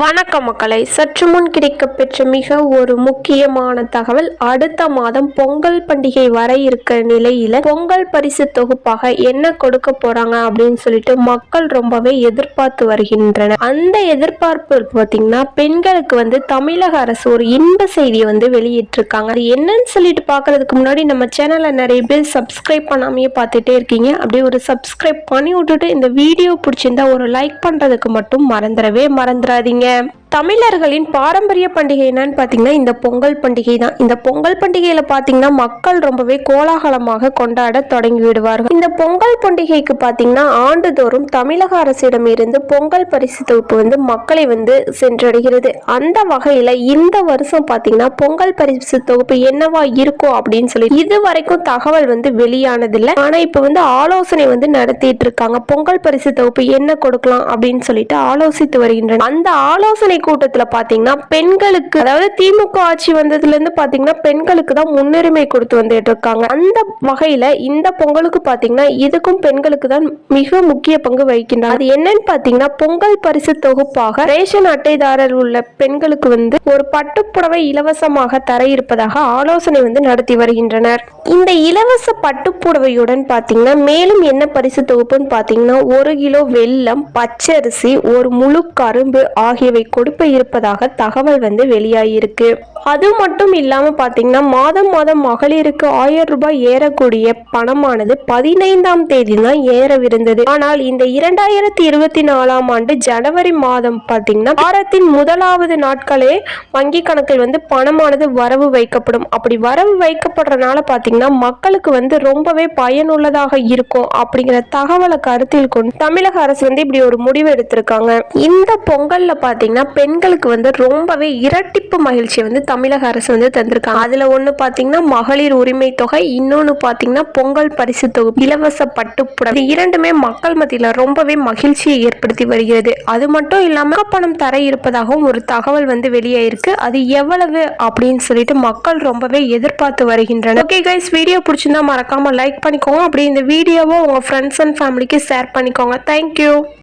வணக்கம் மக்களை சற்று முன் கிடைக்கப்பெற்ற மிக ஒரு முக்கியமான தகவல் அடுத்த மாதம் பொங்கல் பண்டிகை வர இருக்க நிலையில பொங்கல் பரிசு தொகுப்பாக என்ன கொடுக்க போறாங்க அப்படின்னு சொல்லிட்டு மக்கள் ரொம்பவே எதிர்பார்த்து வருகின்றனர். அந்த எதிர்பார்ப்பு பார்த்தீங்கன்னா பெண்களுக்கு வந்து தமிழக அரசு ஒரு இன்ப செய்தியை வந்து வெளியிட்டிருக்காங்க. அது என்னன்னு சொல்லிட்டு பார்க்கறதுக்கு முன்னாடி நம்ம சேனலை நிறைய பேர் சப்ஸ்கிரைப் பண்ணாமையே பார்த்துட்டே இருக்கீங்க. அப்படியே ஒரு சப்ஸ்கிரைப் பண்ணி விட்டுட்டு இந்த வீடியோ பிடிச்சிருந்தா ஒரு லைக் பண்றதுக்கு மட்டும் மறந்துடவே மறந்துடாதீங்க. இருக்கீங்க தமிழர்களின் பாரம்பரிய பண்டிகை என்னன்னு பார்த்தீங்கன்னா இந்த பொங்கல் பண்டிகை தான். இந்த பொங்கல் பண்டிகையில பார்த்தீங்கன்னா மக்கள் ரொம்பவே கோலாகலமாக கொண்டாட தொடங்கி விடுவார்கள். இந்த பொங்கல் பண்டிகைக்கு பார்த்தீங்கன்னா ஆண்டுதோறும் தமிழக அரசிடம் இருந்து பொங்கல் பரிசு தொகுப்பு வந்து மக்களை வந்து சென்றடைகிறது. அந்த வகையில இந்த வருஷம் பார்த்தீங்கன்னா பொங்கல் பரிசு தொகுப்பு என்னவா இருக்கும் அப்படின்னு சொல்லி இது வரைக்கும் தகவல் வந்து வெளியானதில்லை. ஆனா இப்போ வந்து ஆலோசனை வந்து நடத்திட்டு இருக்காங்க. பொங்கல் பரிசு தொகுப்பு என்ன கொடுக்கலாம் அப்படின்னு சொல்லிட்டு ஆலோசித்து வருகின்றனர். அந்த ஆலோசனை கூட்டத்துல பாத்தீங்கன்னா பெண்களுக்கு அதாவது திமுக ஆட்சி வந்ததுல இருந்து பாத்தீங்கன்னா பெண்களுக்கு தான் முன்னுரிமை கொடுத்து வந்துட்டு இருக்காங்க. அந்த வகையில இந்த பொங்கலுக்கு பாத்தீங்கன்னா இதுக்கும் பெண்களுக்கு தான் மிக முக்கிய பங்கு வகிக்கின்றன அது என்னன்னு பாத்தீங்கன்னா பொங்கல் பரிசு தொகுப்பாக ரேஷன் அட்டைதாரர் உள்ள பெண்களுக்கு வந்து ஒரு பட்டுப்புடவை இலவசமாக தர இருப்பதாக ஆலோசனை வந்து நடத்தி வருகின்றனர். இந்த இலவச பட்டுப்புடவையுடன் பாத்தீங்கன்னா மேலும் என்ன பரிசு தொகுப்புன்னு பாத்தீங்கன்னா ஒரு கிலோ வெல்லம் பச்சரிசி ஒரு முழு கரும்பு ஆகியவை பொறுப்பு இருப்பதாக தகவல் வந்து வெளியாகியிருக்கு அது மட்டும் இல்லாமல் பாத்தீங்கன்னா மாதம் மாதம் மகளிருக்கு ஆயிரம் ரூபாய் ஏறக்கூடிய பணமானது பதினைந்தாம் தேதி தான் ஏறவிருந்தது. ஆனால் இந்த இரண்டாயிரத்தி இருபத்தி நாலாம் ஆண்டு ஜனவரி மாதம் பார்த்தீங்கன்னா வாரத்தின் முதலாவது நாட்களே வங்கி கணக்கில் வந்து பணமானது வரவு வைக்கப்படும். அப்படி வரவு வைக்கப்படுறதுனால பார்த்தீங்கன்னா மக்களுக்கு வந்து ரொம்பவே பயனுள்ளதாக இருக்கும் அப்படிங்கிற தகவலை கருத்தில் கொண்டு தமிழக அரசு வந்து இப்படி ஒரு முடிவு எடுத்திருக்காங்க. இந்த பொங்கல்ல பார்த்தீங்கன்னா பெண்களுக்கு வந்து ரொம்பவே இரட்டிப்பு மகிழ்ச்சியை வந்து தமிழக அரசு வந்து தந்திருக்காங்க. அதுல ஒண்ணு பாத்தீங்கன்னா மகளிர் உரிமை தொகை இன்னொன்னு பாத்தீங்கன்னா பொங்கல் பரிசு தொகுப்பு இலவச பட்டுப்புடம் இது இரண்டுமே மக்கள் மத்தியில ரொம்பவே மகிழ்ச்சியை ஏற்படுத்தி வருகிறது. அது மட்டும் இல்லாம பணம் தர இருப்பதாகவும் ஒரு தகவல் வந்து வெளியாயிருக்கு. அது எவ்வளவு அப்படின்னு சொல்லிட்டு மக்கள் ரொம்பவே எதிர்பார்த்து வருகின்றனர். ஓகே கைஸ் வீடியோ பிடிச்சிருந்தா மறக்காம லைக் பண்ணிக்கோங்க. அப்படி இந்த வீடியோவை உங்க ஃப்ரெண்ட்ஸ் அண்ட் ஃபேமிலிக்கு ஷேர் பண்ணிக்கோங்க. Thank you